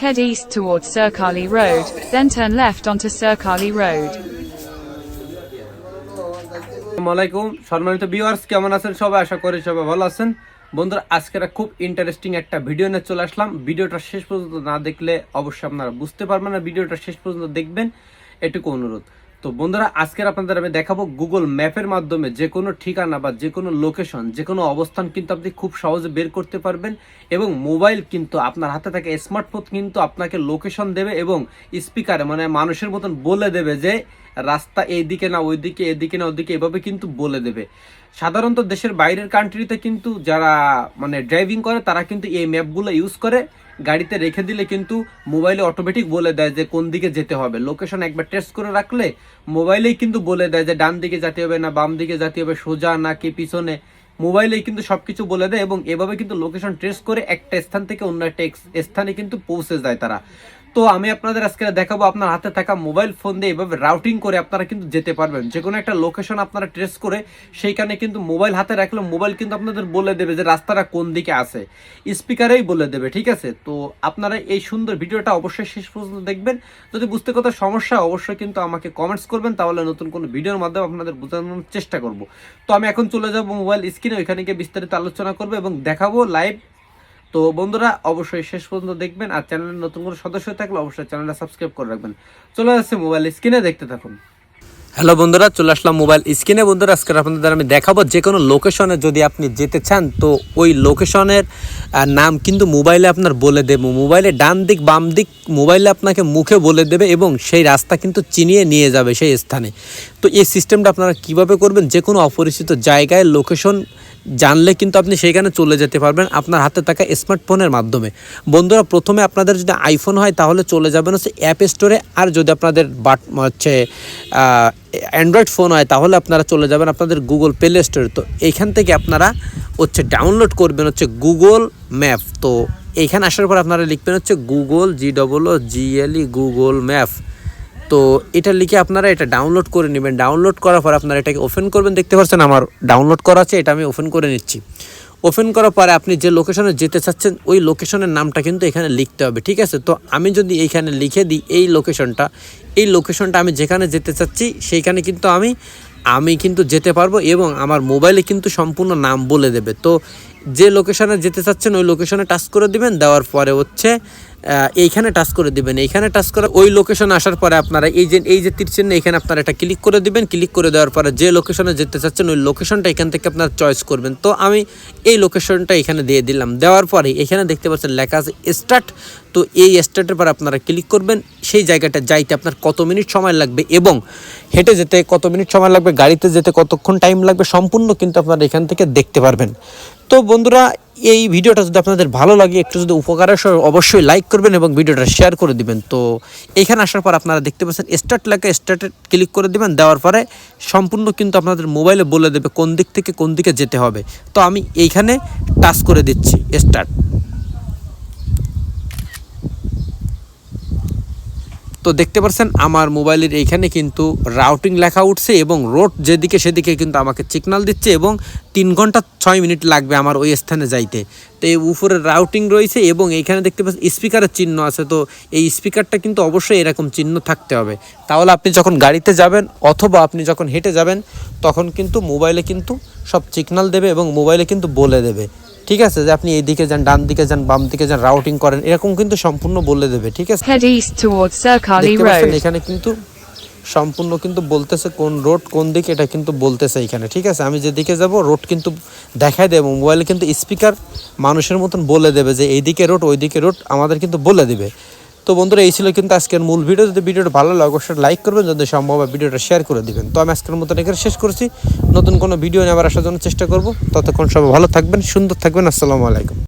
Head east towards Sirkali Road, then turn left onto Sirkali Road. আসসালামু আলাইকুম সম্মানিত viewers কেমন আছেন? সবাই আশা করি সবাই ভালো আছেন। বন্ধুরা আজকে একটা খুব ইন্টারেস্টিং একটা ভিডিও নিয়ে চলে আসলাম। ভিডিওটা শেষ পর্যন্ত না দেখলে অবশ্যই আপনারা বুঝতে পারবেন না। ভিডিওটা শেষ পর্যন্ত দেখবেন। এটুকু অনুরোধ। তো বন্ধুরা, আজকের আপনাদের আমি দেখাবো গুগল ম্যাপের মাধ্যমে যে কোনো ঠিকানা বা যে কোনো লোকেশন যে কোনো অবস্থান কিন্তু আপনি খুব সহজে বের করতে পারবেন এবং মোবাইল কিন্তু আপনার হাতে থাকে স্মার্টফোন কিন্তু আপনাকে লোকেশন দেবে এবং স্পিকারে মানে মানুষের মতন বলে দেবে যে রাস্তা এইদিকে না, ওইদিকে এদিকে না, ওইদিকে এভাবে কিন্তু বলে দেবে। সাধারণত দেশের বাইরের কান্ট্রিতে কিন্তু যারা মানে ড্রাইভিং করে, তারা কিন্তু এই ম্যাপগুলো ইউজ করে, গাড়িতে রেখে দিলে কিন্তু মোবাইলে অটোমেটিক বলে দেয় যে কোন দিকে যেতে হবে। লোকেশন একবার টেস্ট করে রাখলে মোবাইলেই কিন্তু বলে দেয় যে ডান দিকে যেতে হবে না, বাম দিকে যেতে হবে, সোজা না কি পিছনে। মোবাইলেই কিন্তু সবকিছু বলে দেয় এবং এভাবে কিন্তু লোকেশন ট্রেস করে একটা স্থান থেকে অন্য একটা স্থানে কিন্তু পৌঁছে যায় তারা। তো আমি আপনাদের আজকে দেখাবো আপনার হাতে থাকা মোবাইল ফোন দিয়ে এভাবে রাউটিং করে আপনারা কিন্তু যেতে পারবেন। যে কোনো একটা লোকেশন আপনারা ট্রেস করে সেইখানে কিন্তু মোবাইল হাতে রাখলে মোবাইল কিন্তু আপনাদের বলে দেবে যে রাস্তাটা কোন দিকে আছে। স্পিকারেই বলে দেবে, ঠিক আছে? তো আপনারা এই সুন্দর ভিডিওটা অবশ্যই শেষ পর্যন্ত দেখবেন। যদি বুঝতে কথা সমস্যা অবশ্যই কিন্তু আমাকে কমেন্টস করবেন, তাহলে নতুন কোনো ভিডিওর মাধ্যমে আপনাদের বোঝানোর চেষ্টা করব। তো আমি এখন চলে যাব মোবাইল স্ক্রিনে ওইখানে গিয়ে বিস্তারিত আলোচনা করব এবং দেখাবো লাইভ তো বন্ধুরা, অবশ্যই শেষ পর্যন্ত দেখবেন আর চ্যানেলের নতুন কোনো সদস্য থাকলে অবশ্যই চ্যানেলটা সাবস্ক্রাইব করে রাখবেন। চলে আসছে মোবাইল স্ক্রিনে দেখতে থাকুন। হ্যালো বন্ধুরা, চলে আসলাম মোবাইল স্ক্রিনে। বন্ধুরা আজকে আপনাদের আমি দেখাবো যে কোনো লোকেশনে যদি আপনি যেতে চান, তো ওই লোকেশনের নাম কিন্তু মোবাইলে আপনার বলে দেবো। মোবাইলে ডান দিক বাম দিক মোবাইলে আপনাকে মুখে বলে দেবে এবং সেই রাস্তা কিন্তু চিনিয়ে নিয়ে যাবে সেই স্থানে। তো এই সিস্টেমটা আপনারা কীভাবে করবেন? যে কোনো অপরিচিত জায়গায় লোকেশন জানলে কিন্তু আপনি সেইখানে চলে যেতে পারবেন আপনার হাতে থাকা স্মার্টফোনের মাধ্যমে। বন্ধুরা, প্রথমে আপনাদের যদি আইফোন হয়, তাহলে চলে যাবেন হচ্ছে অ্যাপ স্টোরে আর যদি আপনাদের বাট হচ্ছে অ্যান্ড্রয়েড ফোন হয়, তাহলে আপনারা চলে যাবেন আপনাদের গুগল প্লে স্টোর তো এইখান থেকে আপনারা হচ্ছে ডাউনলোড করবেন হচ্ছে গুগল ম্যাপ তো এইখানে আসার পর আপনারা লিখবেন হচ্ছে Google G double O G L E Google map তো এটা লিখে আপনারা এটা ডাউনলোড করে নেবেন। ডাউনলোড করার পর আপনারা এটাকে ওপেন করবেন। দেখতে পাচ্ছেন আমার ডাউনলোড করা আছে, এটা আমি ওপেন করে নিচ্ছি। ওপেন করার পরে আপনি যে লোকেশনে যেতে চাচ্ছেন, ওই লোকেশনের নামটা কিন্তু এখানে লিখতে হবে, ঠিক আছে? তো আমি যদি এইখানে লিখে দিই এই লোকেশনটা এই লোকেশনটা আমি যেখানে যেতে চাচ্ছি, সেইখানে কিন্তু আমি আমি কিন্তু যেতে পারব এবং আমার মোবাইলে কিন্তু সম্পূর্ণ নাম বলে দেবে। তো যে লোকেশনে যেতে চাচ্ছেন, ওই লোকেশনে টাচ করে দিবেন, দেওয়ার পরে হচ্ছে এইখানে টাচ করে দিবেন। এইখানে টাচ করে ওই লোকেশন আসার পরে আপনারা এই যে এই যে তীর চিহ্ন, এখানে আপনারা এটা ক্লিক করে দিবেন। ক্লিক করে দেওয়ার পরে যে লোকেশনে যেতে চাচ্ছেন, ওই লোকেশনটা এখান থেকে আপনারা চয়েস করবেন। তো আমি এই লোকেশনটা এখানে দিয়ে দিলাম। দেওয়ার পরে এখানে দেখতে পাচ্ছেন লেখা আছে স্টার্ট তো এই স্টার্টের পর আপনারা ক্লিক করবেন। সেই জায়গাটা যাইতে আপনার কত মিনিট সময় লাগবে এবং হেঁটে যেতে কত মিনিট সময় লাগবে, গাড়িতে যেতে কতক্ষণ টাইম লাগবে সম্পূর্ণ কিন্তু আপনারা এখান থেকে দেখতে পারবেন। তো বন্ধুরা, এই ভিডিওটা যদি আপনাদের ভালো লাগে, একটু যদি উপকার আসে, অবশ্যই লাইক করবেন এবং ভিডিওটা শেয়ার করে দিবেন। তো এখানে আসার পর আপনারা দেখতে পাচ্ছেন স্টার্ট লেখা স্টার্টে ক্লিক করে দিবেন, দেওয়ার পরে সম্পূর্ণ কিন্তু আপনাদের মোবাইলে বলে দেবে কোন দিক থেকে কোন দিকে যেতে হবে। তো আমি এইখানে টাচ করে দিচ্ছি স্টার্ট তো দেখতে পাচ্ছেন আমার মোবাইলের এইখানে কিন্তু রাউটিং লেখা উঠছে এবং রোড যেদিকে সেদিকে কিন্তু আমাকে সিগনাল দিচ্ছে এবং তিন ঘণ্টা ছয় মিনিট লাগবে আমার ওই স্থানে যাইতে। তো এই উপরে রাউটিং রয়েছে এবং এইখানে দেখতে পাচ্ছেন স্পিকারের চিহ্ন আছে। তো এই স্পিকারটা কিন্তু অবশ্যই এরকম চিহ্ন থাকতে হবে। তাহলে আপনি যখন গাড়িতে যাবেন অথবা আপনি যখন হেঁটে যাবেন, তখন কিন্তু মোবাইলে কিন্তু সব সিগনাল দেবে এবং মোবাইলে কিন্তু বলে দেবে। ঠিক আছে? যে আপনি এইদিকে যান ডান দিকে যান বাম দিকে যান রাউটিং করেন এরকম কিন্তু সম্পূর্ণ বলে দেবে ঠিক আছে? হেড ইস্ট টুয়ার্ডস সারকালি রোড এখানে কিন্তু সম্পূর্ণ কিন্তু বলতেছে কোন রোড কোন দিকে এটা কিন্তু বলতেছে এখানে ঠিক আছে? আমি যেদিকে যাব রোড কিন্তু দেখাই দেবে মোবাইলে কিন্তু স্পিকার মানুষের মতন বলে দেবে যে এইদিকে রোড ওইদিকে রোড আমাদের কিন্তু বলে দেবে। তো বন্ধুরা, এই ছিল কিন্তু আজকের মূল ভিডিও। যদি ভিডিওটা ভালো লাগে, অবশ্যই লাইক করবেন। যদি সম্ভব ভিডিওটা শেয়ার করে দিবেন। তো আমি আজকের মতন এখানে শেষ করছি। নতুন কোনো ভিডিও নিয়ে আসার জন্য চেষ্টা করব। ততক্ষণ সবাই ভালো থাকবেন, সুন্দর থাকবেন। আসসালামু আলাইকুম।